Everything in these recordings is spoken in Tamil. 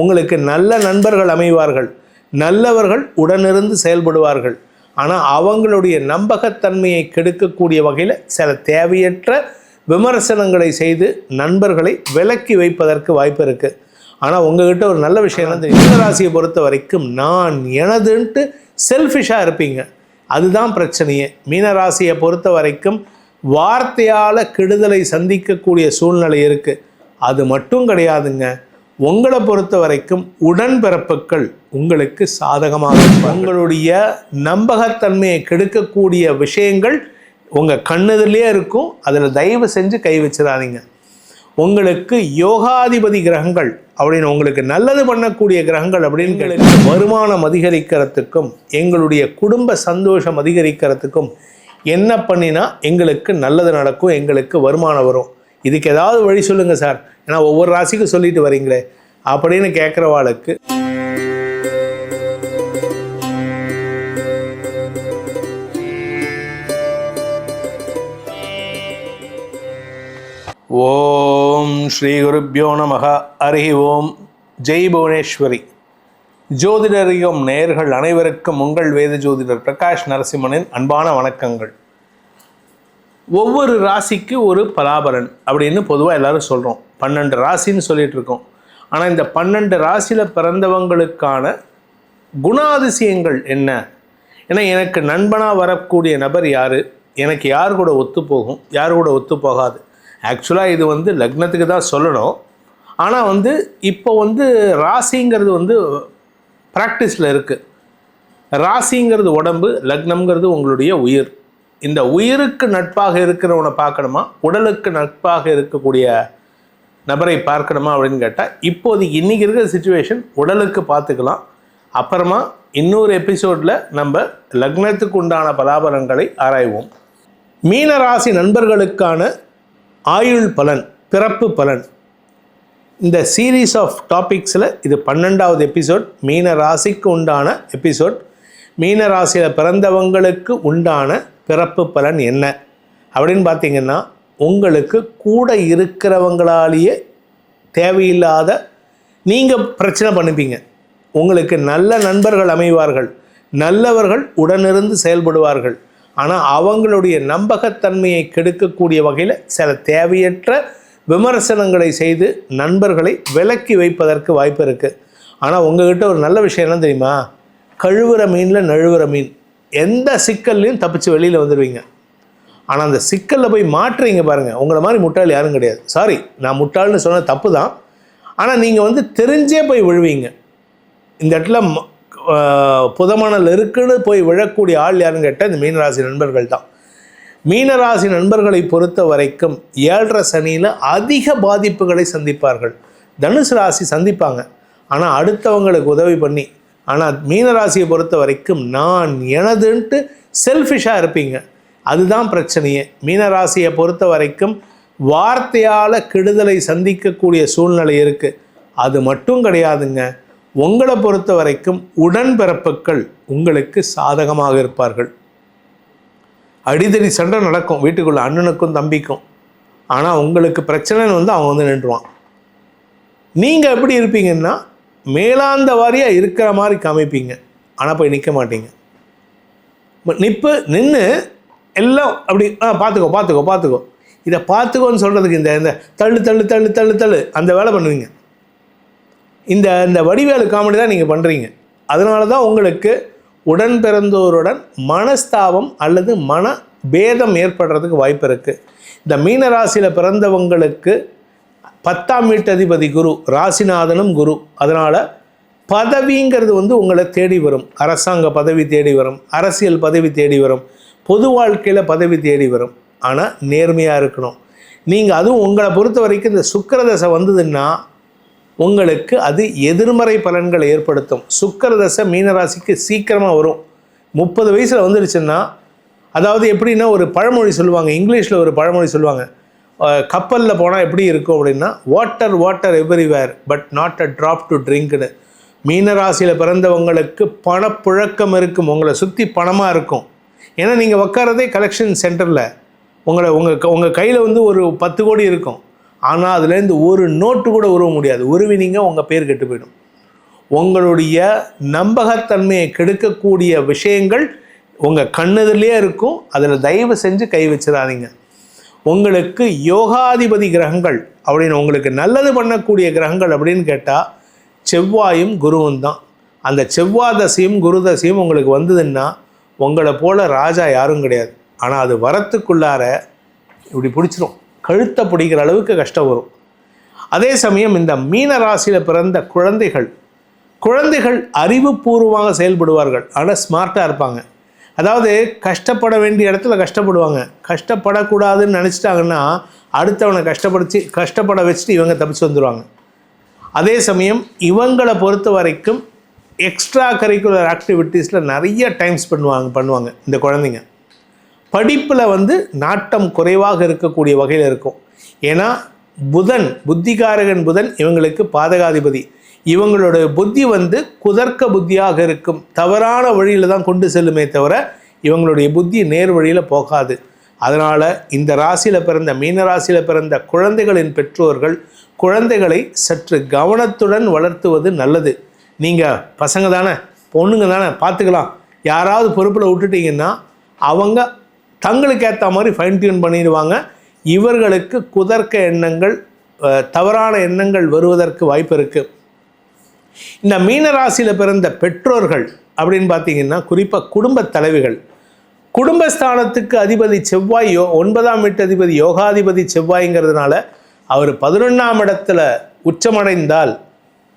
உங்களுக்கு நல்ல நண்பர்கள் அமைவார்கள். நல்லவர்கள் உடனிருந்து செயல்படுவார்கள். ஆனால் அவங்களுடைய நம்பகத்தன்மையை கெடுக்கக்கூடிய வகையில் சில தேவையற்ற விமர்சனங்களை செய்து நண்பர்களை விலக்கி வைப்பதற்கு வாய்ப்பு இருக்குது ஆனால் உங்ககிட்ட ஒரு நல்ல விஷயம் வந்து மீனராசியை பொறுத்த வரைக்கும் நான் எனதுன்ட்டு செல்ஃபிஷாக இருப்பீங்க. அதுதான் பிரச்சனையே. மீனராசியை பொறுத்த வரைக்கும் வார்த்தையால் கெடுதலை சந்திக்கக்கூடிய சூழ்நிலை இருக்குது அது மட்டும் கிடையாதுங்க. உங்களை பொறுத்த வரைக்கும் உடன்பிறப்புகள் உங்களுக்கு சாதகமாக உங்களுடைய நம்பகத்தன்மையை கெடுக்கக்கூடிய விஷயங்கள் உங்கள் கண்ணுதிலே இருக்கும். அதில் தயவு செஞ்சு கை வச்சிடாதீங்க. உங்களுக்கு யோகாதிபதி கிரகங்கள் அப்படின்னு உங்களுக்கு நல்லது பண்ணக்கூடிய கிரகங்கள் அப்படின்னு வருமானம் அதிகரிக்கிறதுக்கும் எங்களுடைய குடும்ப சந்தோஷம் அதிகரிக்கிறதுக்கும் என்ன பண்ணினா எங்களுக்கு நல்லது நடக்கும் எங்களுக்கு வருமானம் வரும். இதுக்கு ஏதாவது வழி சொல்லுங்கள் சார். ஏன்னா ஒவ்வொரு ராசிக்கும் சொல்லிட்டு வரீங்களே. அப்படின்னு கேட்குறவாளுக்கு ஓம் ஸ்ரீ குருப்பியோ நமக. அருகி ஓம். ஜெய் புவனேஸ்வரி. ஜோதிடரியம் நேர்கள் அனைவருக்கும் உங்கள் வேத ஜோதிடர் பிரகாஷ் நரசிம்மனின் அன்பான வணக்கங்கள். ஒவ்வொரு ராசிக்கு ஒரு பலாபலன் அப்படின்னு பொதுவாக எல்லாரும் சொல்கிறோம் பன்னெண்டு ராசின்னு சொல்லிட்டு இருக்கோம். ஆனால் இந்த பன்னெண்டு ராசியில் பிறந்தவங்களுக்கான குணாதிசயங்கள் என்ன? ஏன்னா எனக்கு நண்பனாக வரக்கூடிய நபர் யார்? எனக்கு யார் கூட ஒத்து போகும்? யார் கூட ஒத்து போகாது? ஆக்சுவலாக இது வந்து லக்னத்துக்கு தான் சொல்லணும். ஆனால் வந்து இப்போ வந்து ராசிங்கிறது வந்து ப்ராக்டிஸில் இருக்குது ராசிங்கிறது உடம்பு லக்னம்ங்கிறது உங்களுடைய உயிர். இந்த உயிருக்கு நட்பாக இருக்கிறவனை பார்க்கணுமா? உடலுக்கு நட்பாக இருக்கக்கூடிய நபரை பார்க்கணுமா அப்படின்னு கேட்டால் இப்போது இன்றைக்கி இருக்கிற சுச்சுவேஷன் உடலுக்கு பார்த்துக்கலாம். அப்புறமா இன்னொரு எபிசோடில் நம்ம லக்னத்துக்கு உண்டான பலாபலங்களை ஆராய்வோம். மீன ராசி நண்பர்களுக்கான ஆயுள் பலன் பிறப்பு பலன். இந்த சீரீஸ் ஆஃப் டாபிக்ஸில் இது பன்னெண்டாவது எபிசோட் மீன ராசிக்கு உண்டான எபிசோட் மீன ராசியில் பிறந்தவங்களுக்கு உண்டான பிறப்பு பலன் என்ன? அப்படின்னு பார்த்தீங்கன்னா உங்களுக்கு கூட இருக்கிறவங்களாலேயே தேவையில்லாத நீங்கள் பிரச்சனை பண்ணிப்பீங்க. உங்களுக்கு நல்ல நண்பர்கள் அமைவார்கள். நல்லவர்கள் உடனிருந்து செயல்படுவார்கள். ஆனால் அவங்களுடைய நம்பகத்தன்மையை கெடுக்கக்கூடிய வகையில் சில தேவையற்ற விமர்சனங்களை செய்து நண்பர்களை விலக்கி வைப்பதற்கு வாய்ப்பு இருக்குது ஆனால் உங்ககிட்ட ஒரு நல்ல விஷயம் என்ன தெரியுமா? கழுவுற மீனில் நழுவுற மீன். எந்த சிக்கல்லையும் தப்பிச்சு வெளியில் வந்துடுவீங்க ஆனால் அந்த சிக்கலில் போய் மாற்றுறீங்க பாருங்கள் உங்களை மாதிரி முட்டாள் யாரும் கிடையாது. சாரி நான் முட்டாள்னு சொன்ன தப்பு தான் ஆனால் நீங்கள் வந்து தெரிஞ்சே போய் விழுவீங்க. இந்த இடத்துல ம- புதமணல் இருக்குன்னு போய் விழக்கூடிய ஆள் யாருன்னு கேட்டால் இந்த மீனராசி நண்பர்கள் தான். மீனராசி நண்பர்களை பொறுத்த வரைக்கும் ஏழரை சனியில் அதிக பாதிப்புகளை சந்திப்பார்கள். தனுசு ராசி சந்திப்பாங்க. ஆனால் அடுத்தவங்களுக்கு உதவி பண்ணி ஆனால் மீனராசியை பொறுத்த வரைக்கும் நான் எனதுன்ட்டு செல்ஃபிஷாக இருப்பீங்க. அதுதான் பிரச்சனையே. மீனராசியை பொறுத்த வரைக்கும் வார்த்தையால் கெடுதலை சந்திக்கக்கூடிய சூழ்நிலை இருக்குது அது மட்டும் கிடையாதுங்க. உங்களை பொறுத்த வரைக்கும் உடன்பிறப்புகள் உங்களுக்கு சாதகமாக இருப்பார்கள். அடிதடி சண்டை நடக்கும். வீட்டுக்குள்ள அண்ணனுக்கும் தம்பிக்கும். ஆனால் உங்களுக்கு பிரச்சனைன்னு வந்து அவன் வந்து நின்றுவான். நீங்கள் எப்படி இருப்பீங்கன்னா மேலாந்த வாரியாக இருக்கிற மாதிரி காமிப்பீங்க. ஆனால் போய் நிற்க மாட்டீங்க. நிப்பு நின்று எல்லாம் அப்படி ஆ பார்த்துக்கோ பார்த்துக்கோ பார்த்துக்கோ இதை பார்த்துக்கோன்னு சொல்கிறதுக்கு இந்த இந்த தள்ளு தள்ளு தள்ளு தள்ளு தள்ளு அந்த வேலை பண்ணுவீங்க. இந்த இந்த வடிவேலு காமெடி தான் நீங்கள் பண்ணுறீங்க அதனால தான் உங்களுக்கு உடன் பிறந்தோருடன் மனஸ்தாபம் அல்லது மன பேதம் ஏற்படுறதுக்கு வாய்ப்பு இருக்குது இந்த மீனராசியில் பிறந்தவங்களுக்கு பத்தாம் வீட்டதிபதி குரு ராசிநாதனும் குரு. அதனால் பதவிங்கிறது வந்து உங்களை தேடி வரும். அரசாங்க பதவி தேடி வரும். அரசியல் பதவி தேடி வரும். பொது வாழ்க்கையில் பதவி தேடி வரும். ஆனால் நேர்மையாக இருக்கணும். நீங்கள் அதுவும் உங்களை பொறுத்த வரைக்கும் இந்த சுக்கிரதசை வந்ததுன்னா உங்களுக்கு அது எதிர்மறை பலன்களை ஏற்படுத்தும். சுக்கிரதசை மீனராசிக்கு சீக்கிரமாக வரும். முப்பது வயசில் வந்துடுச்சுன்னா அதாவது எப்படின்னா ஒரு பழமொழி சொல்லுவாங்க இங்கிலீஷில் ஒரு பழமொழி சொல்லுவாங்க கப்பலில் போனால் எப்படி இருக்கும் அப்படின்னா water water everywhere but not a drop to ட்ரிங்க்னு மீனராசியில் பிறந்தவங்களுக்கு பணப்புழக்கம் இருக்கும். உங்களை சுற்றி பணமாக இருக்கும். ஏன்னா நீங்கள் உட்காரதே கலெக்ஷன் சென்டரில் உங்களை உங்கள் உங்கள் கையில் வந்து ஒரு பத்து கோடி இருக்கும். ஆனால் அதுலேருந்து ஒரு நோட்டு கூட உருவ முடியாது. உருவினீங்க உங்கள் பேர் கெட்டு போயிடும். உங்களுடைய நம்பகத்தன்மையை கெடுக்கக்கூடிய விஷயங்கள் உங்கள் கண்ணெதிரிலே இருக்கும். அதில் தயவு செஞ்சு கை வச்சிடாதீங்க உங்களுக்கு யோகாதிபதி கிரகங்கள் அப்படின்னு உங்களுக்கு நல்லது பண்ணக்கூடிய கிரகங்கள் அப்படின்னு கேட்டால் செவ்வாயும் குருவும் தான். அந்த செவ்வாய் தசையும் குரு தசையும் உங்களுக்கு வந்ததுன்னா உங்களை போல ராஜா யாரும் கிடையாது. ஆனால் அது வரத்துக்குள்ளார இப்படி பிடிச்சிரும். கழுத்தை பிடிக்கிற அளவுக்கு கஷ்டம் வரும். அதே சமயம் இந்த மீன ராசியில் பிறந்த குழந்தைகள் குழந்தைகள் அறிவுபூர்வமாக செயல்படுவார்கள். ஆனால் ஸ்மார்ட்டாக இருப்பாங்க. அதாவது கஷ்டப்பட வேண்டிய இடத்துல கஷ்டப்படுவாங்க. கஷ்டப்படக்கூடாதுன்னு நினச்சிட்டாங்கன்னா அடுத்தவனை கஷ்டப்படுத்தி கஷ்டப்பட வச்சுட்டு இவங்க தப்பிச்சு வந்துடுவாங்க அதே சமயம் இவங்களை பொறுத்த வரைக்கும் எக்ஸ்ட்ரா கரிக்குலர் ஆக்டிவிட்டீஸில் நிறைய டைம்ஸ் பண்ணுவாங்க பண்ணுவாங்க இந்த குழந்தைங்க. படிப்பில் வந்து நாட்டம் குறைவாக இருக்கக்கூடிய வகையில் இருக்கும். ஏன்னா புதன் புத்திகாரகன் புதன் இவங்களுக்கு பாதகாதிபதி. இவங்களோட புத்தி வந்து குதர்க்க புத்தியாக இருக்கும். தவறான வழியில் தான் கொண்டு செல்லுமே தவிர இவங்களுடைய புத்தி நேர் வழியில் போகாது. அதனால் இந்த ராசியில் பிறந்த மீன ராசியில் பிறந்த குழந்தைகளின் பெற்றோர்கள் குழந்தைகளை சற்று கவனத்துடன் வளர்த்துவது நல்லது. நீங்கள் பசங்க தானே பொண்ணுங்க தானே பார்த்துக்கலாம் யாராவது பொறுப்பில் விட்டுட்டீங்கன்னா அவங்க தங்களுக்கு ஏற்ற மாதிரி ஃபைன் டியூன் பண்ணிடுவாங்க. இவர்களுக்கு குதர்க்க எண்ணங்கள் தவறான எண்ணங்கள் வருவதற்கு வாய்ப்பு இருக்குது இந்த மீனராசியில் பிறந்த பெற்றோர்கள் அப்படின்னு பார்த்தீங்கன்னா குறிப்பாக குடும்பத் தலைவிகள். குடும்பஸ்தானத்துக்கு அதிபதி செவ்வாய் யோ ஒன்பதாம் வீட்டு அதிபதி யோகாதிபதி செவ்வாய்ங்கிறதுனால அவர் பதினொன்றாம் இடத்துல உச்சமடைந்தால்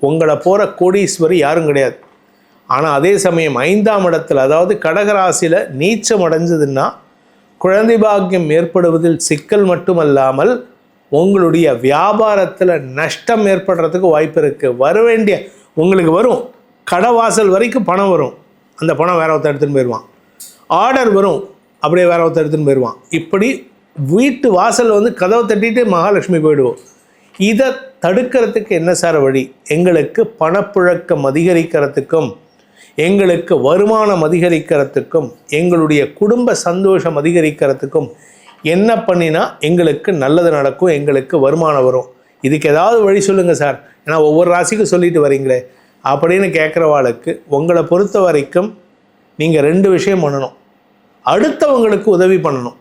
உங்களை போகிற கோடீஸ்வரி யாரும் கிடையாது. ஆனால் அதே சமயம் ஐந்தாம் இடத்துல அதாவது கடகராசியில் நீச்சம் அடைஞ்சதுன்னா குழந்தை பாக்கியம் ஏற்படுவதில் சிக்கல் மட்டுமல்லாமல் உங்களுடைய வியாபாரத்தில் நஷ்டம் ஏற்படுறதுக்கு வாய்ப்பு இருக்குது வர வேண்டிய உங்களுக்கு வரும். கடை வாசல் வரைக்கும் பணம் வரும். அந்த பணம் வேற ஒருத்தர் எடுத்துன்னு போயிடுவான் ஆர்டர் வரும். அப்படியே வேற ஒருத்தர் எடுத்துன்னு போயிடுவான் இப்படி வீட்டு வாசல் வந்து கதவை தட்டிட்டு மகாலட்சுமி போயிடுவோம் இதை தடுக்கிறதுக்கு என்ன சார் வழி? எங்களுக்கு பணப்புழக்கம் அதிகரிக்கிறதுக்கும் எங்களுக்கு வருமானம் அதிகரிக்கிறதுக்கும் எங்களுடைய குடும்ப சந்தோஷம் அதிகரிக்கிறதுக்கும் என்ன பண்ணினா எங்களுக்கு நல்லது நடக்கும் எங்களுக்கு வருமானம் வரும். இதுக்கு ஏதாவது வழி சொல்லுங்கள் சார். ஏன்னா ஒவ்வொரு ராசிக்கும் சொல்லிட்டு வரீங்களே. அப்படின்னு கேட்குறவாளுக்கு உங்களை பொறுத்த வரைக்கும் நீங்கள் ரெண்டு விஷயம் பண்ணணும். அடுத்தவங்களுக்கு உதவி பண்ணணும்.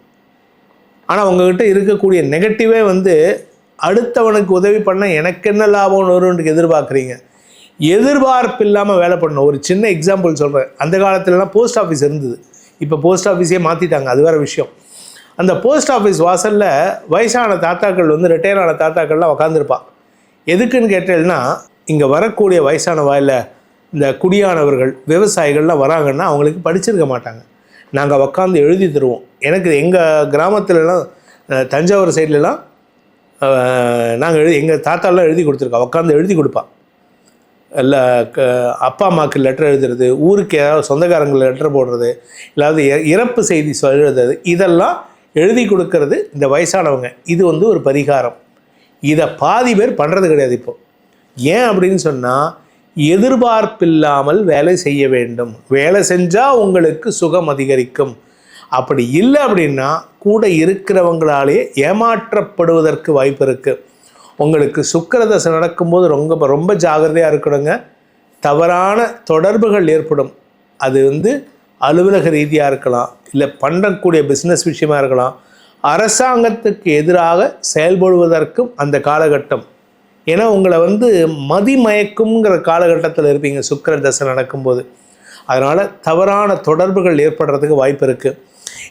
ஆனால் உங்ககிட்ட இருக்கக்கூடிய நெகட்டிவே வந்து அடுத்தவனுக்கு உதவி பண்ண எனக்கு என்ன லாபம்னு வரும்னு எதிர்பார்க்குறீங்க. எதிர்பார்ப்பு இல்லாமல் வேலை பண்ணணும். ஒரு சின்ன எக்ஸாம்பிள் சொல்கிறேன் அந்த காலத்துலலாம் போஸ்ட் ஆஃபீஸ் இருந்தது. இப்போ போஸ்ட் ஆஃபீஸே மாற்றிட்டாங்க அது வேறு விஷயம். அந்த போஸ்ட் ஆஃபீஸ் வாசலில் வயசான தாத்தாக்கள் வந்து ரிட்டையர் ஆன தாத்தாக்கள்லாம் உக்காந்துருப்பான் எதுக்குன்னு கேட்டேன்னா இங்கே வரக்கூடிய வயசான வாயில் இந்த குடியானவர்கள் விவசாயிகள்லாம் வராங்கன்னா அவங்களுக்கு படிச்சிருக்க மாட்டாங்க. நாங்கள் உக்காந்து எழுதி தருவோம். எனக்கு எங்கள் கிராமத்துலலாம் தஞ்சாவூர் சைட்லலாம் நாங்கள் எழுதி எங்கள் தாத்தாலாம் எழுதி கொடுத்துருக்கோம் உட்காந்து எழுதி கொடுப்பான் இல்லை க அப்பா அம்மாவுக்கு லெட்டர் எழுதுறது ஊருக்கு ஏதாவது சொந்தக்காரங்களுக்கு லெட்டர் போடுறது இல்லாத இ- இறப்பு செய்தி எழுதுறது இதெல்லாம் எழுதி கொடுக்கறது இந்த வயசானவங்க. இது வந்து ஒரு பரிகாரம். இதை பாதி பேர் பண்ணுறது கிடையாது இப்போ. ஏன் அப்படின்னு சொன்னால் எதிர்பார்ப்பில்லாமல் வேலை செய்ய வேண்டும். வேலை செஞ்சால் உங்களுக்கு சுகம் அதிகரிக்கும். அப்படி இல்லை அப்படின்னா கூட இருக்கிறவங்களாலே ஏமாற்றப்படுவதற்கு வாய்ப்பு இருக்குது உங்களுக்கு சுக்கரதசை நடக்கும்போது ரொம்ப ரொம்ப ஜாகிரதையாக இருக்கணுங்க. தவறான தொடர்புகள் ஏற்படும். அது வந்து அலுவலக ரீதியாக இருக்கலாம் இல்லை பண்ணக்கூடிய பிஸ்னஸ் விஷயமா இருக்கலாம் அரசாங்கத்துக்கு எதிராக செயல்படுவதற்கும் அந்த காலகட்டம். ஏன்னா உங்களை வந்து மதிமயக்குங்கிற காலகட்டத்தில் இருப்பீங்க சுக்கர தசை நடக்கும்போது. அதனால் தவறான தொடர்புகள் ஏற்படுறதுக்கு வாய்ப்பு இருக்குது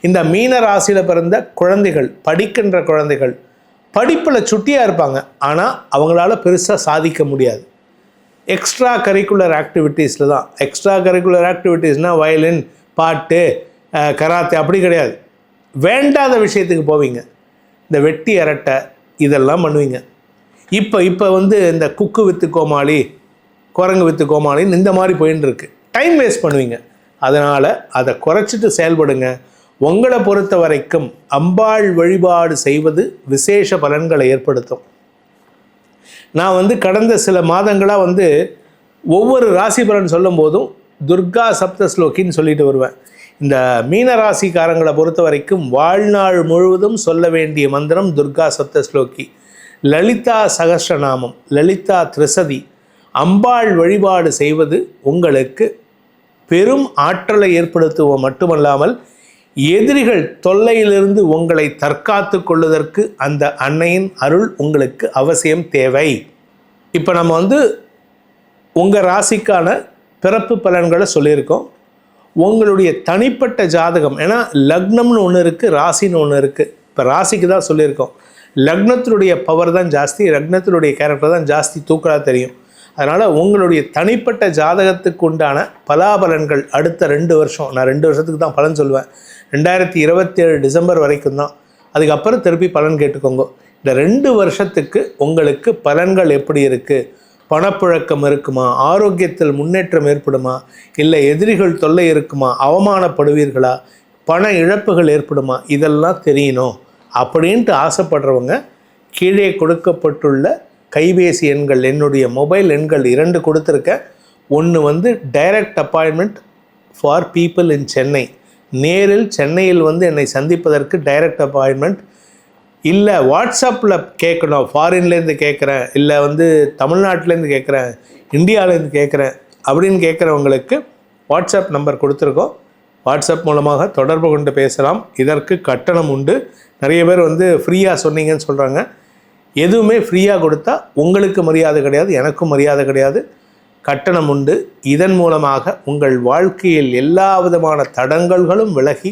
இந்த மீன ராசியில் பிறந்த குழந்தைகள் படிக்கின்ற குழந்தைகள் படிப்பில் சுட்டியாக இருப்பாங்க. ஆனால் அவங்களால பெருசாக சாதிக்க முடியாது. எக்ஸ்ட்ரா கரிக்குலர் ஆக்டிவிட்டீஸில் தான். எக்ஸ்ட்ரா கரிக்குலர் ஆக்டிவிட்டீஸ்னால் வயலின் பாட்டு கராத்தே அப்படி கிடையாது. வேண்டாத விஷயத்துக்கு போவீங்க. இந்த வெட்டி அரட்டை இதெல்லாம் பண்ணுவீங்க. இப்போ இப்போ வந்து இந்த குக்கு வித்து கோமாளி குரங்கு வித்து கோமாளின்னு இந்த மாதிரி போயின்னு இருக்கு டைம் வேஸ்ட் பண்ணுவீங்க. அதனால் அதை குறைச்சிட்டு செயல்படுங்க. உங்களை பொறுத்த வரைக்கும் அம்பாள் வழிபாடு செய்வது விசேஷ பலன்களை ஏற்படுத்தும். நான் வந்து கடந்த சில மாதங்களாக வந்து ஒவ்வொரு ராசி பலன் சொல்லும் போதும் துர்கா சப்த ஸ்லோகின்னு சொல்லிட்டு வருவேன். இந்த மீன ராசிக்காரங்களை பொறுத்த வரைக்கும் வாழ்நாள் முழுவதும் சொல்ல வேண்டிய மந்திரம் துர்கா சப்த ஸ்லோகி லலிதா சகஸ்ரநாமம் லலிதா திரிசதி. அம்பாள் வழிபாடு செய்வது உங்களுக்கு பெரும் ஆற்றலை ஏற்படுத்துவோம் மட்டுமல்லாமல் எதிரிகள் தொல்லையிலிருந்து உங்களை தற்காத்து கொள்வதற்கு அந்த அன்னையின் அருள் உங்களுக்கு அவசியம் தேவை. இப்போ நம்ம வந்து உங்கள் ராசிக்கான பிறப்பு பலன்களை சொல்லியிருக்கோம். உங்களுடைய தனிப்பட்ட ஜாதகம் ஏன்னா லக்னம்னு ஒன்று இருக்குது ராசின்னு ஒன்று இருக்குது இப்போ ராசிக்கு தான் சொல்லியிருக்கோம். லக்னத்தினுடைய பவர் தான் ஜாஸ்தி லக்னத்தினுடைய கேரக்டர் தான் ஜாஸ்தி தூக்கலாக தெரியும். அதனால் உங்களுடைய தனிப்பட்ட ஜாதகத்துக்கு உண்டான பலாபலன்கள் அடுத்த ரெண்டு வருஷம் நான் ரெண்டு வருஷத்துக்கு தான் பலன் சொல்லுவேன் ரெண்டாயிரத்தி இருபத்தேழு டிசம்பர் வரைக்கும் தான். அதுக்கப்புறம் திருப்பி பலன் கேட்டுக்கோங்க. இந்த ரெண்டு வருஷத்துக்கு உங்களுக்கு பலன்கள் எப்படி இருக்குது பணப்புழக்கம் இருக்குமா? ஆரோக்கியத்தில் முன்னேற்றம் ஏற்படுமா? இல்லை எதிரிகள் தொல்லை இருக்குமா? அவமானப்படுவீர்களா? பண இழப்புகள் ஏற்படுமா? இதெல்லாம் தெரியணும். அப்படின்ட்டு ஆசைப்படுறவங்க கீழே கொடுக்கப்பட்டுள்ள கைபேசி எண்கள் என்னுடைய மொபைல் எண்கள் இரண்டு கொடுத்துருக்கேன் ஒன்று வந்து direct appointment for people in Chennai. நேரில் சென்னையில் வந்து என்னை சந்திப்பதற்கு டைரக்ட் அப்பாயின்மெண்ட் இல்லை வாட்ஸ்அப்பில் கேட்கணும் ஃபாரின்லேருந்து கேட்குறேன் இல்லை வந்து தமிழ்நாட்டிலேருந்து கேட்குறேன் இந்தியாவிலேருந்து கேட்குறேன் அப்படின்னு கேட்குறவங்களுக்கு வாட்ஸ்அப் நம்பர் கொடுத்துருக்கோம். வாட்ஸ்அப் மூலமாக தொடர்பு கொண்டு பேசலாம். இதற்கு கட்டணம் உண்டு. நிறைய பேர் வந்து ஃப்ரீயாக சொன்னீங்கன்னு சொல்கிறாங்க எதுவுமே ஃப்ரீயாக கொடுத்தா உங்களுக்கு மரியாதை கிடையாது எனக்கும் மரியாதை கிடையாது. கட்டணம் உண்டு. இதன் மூலமாக உங்கள் வாழ்க்கையில் எல்லா விதமான தடங்கல்களும் விலகி